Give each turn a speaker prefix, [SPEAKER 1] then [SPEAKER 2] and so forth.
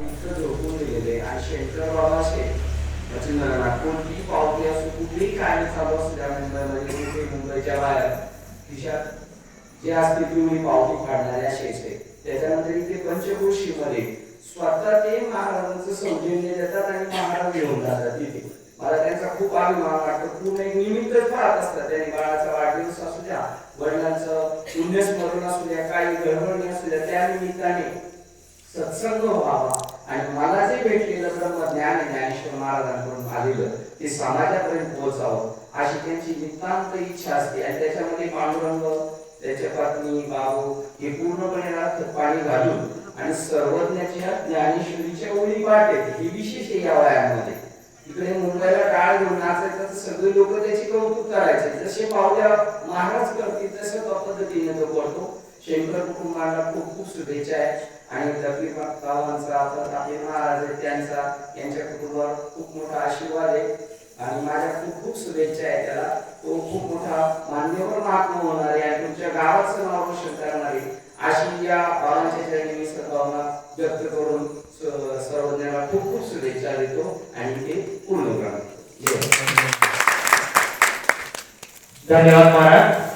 [SPEAKER 1] इतकं झोपून दिलेले आणि सेंट्रल बाबाशे वचनदारांना कोणतीही पावती असो कुठलीही काय चालू असू द्या मुंबईमध्ये कुठे मुंबईच्या बाहेर खिशात जे असते तुम्ही पावती काढणारे असेचे त्याच्यानंतर इथे पंचक्रोशीमध्ये स्वतः ते महाराजांचं सौजन्य देतात आणि महाराज घेऊन जातात तिथे मला त्यांचा खूप अभिमान वाटतो पूर्ण एक निमित्तच पाहत असतात त्यांनी बाळाचा वाढदिवस असू द्या वडिलांचं पुण्यस्मरण असू द्या काही घडवणी असू द्या त्या निमित्ताने सत्संग व्हावा. आणि मला जे भेटलेलं ब्रह्मज्ञान ज्ञानेश्वर महाराजांकडून आलेलं ते समाजापर्यंत पोहोचावं अशी त्यांची नितांत इच्छा असते. आणि त्याच्यामध्ये पांडुरंग त्याच्या पत्नी बाबू हे पूर्णपणे रक्त पाणी घालून आणि सर्वज्ञाच्या ज्ञानेश्वरीच्या ओळी पाठ येते ही विशेष या वयामध्ये. इकडे मुंबईला टाळ घेऊन नाचायचं तर सगळे लोक त्याचे कौतुक करायचे. जसे पावल्या महाराज करतील तसं त्या पद्धतीने तो करतो. शंकर कुटुंबाला खूप खूप शुभेच्छा आहे. आणि तकलीफ गावांचा आपला आपले महाराज आहेत त्यांचा. यांच्या कुटुंबावर खूप मोठा आशीर्वाद आहे. आणि माझ्या खूप खूप शुभेच्छा आहे त्याला. तो खूप मोठा मान्यवर महात्मा होणार आहे. आणि तुमच्या गावाचं नाव रोशन करणार आहे. अशी या बाबांच्या चरणी मी सद्भावना व्यक्त करून स- खूप खूप शुभेच्छा देतो. आणि ते पूर्ण करतो
[SPEAKER 2] धन्यवाद महाराज.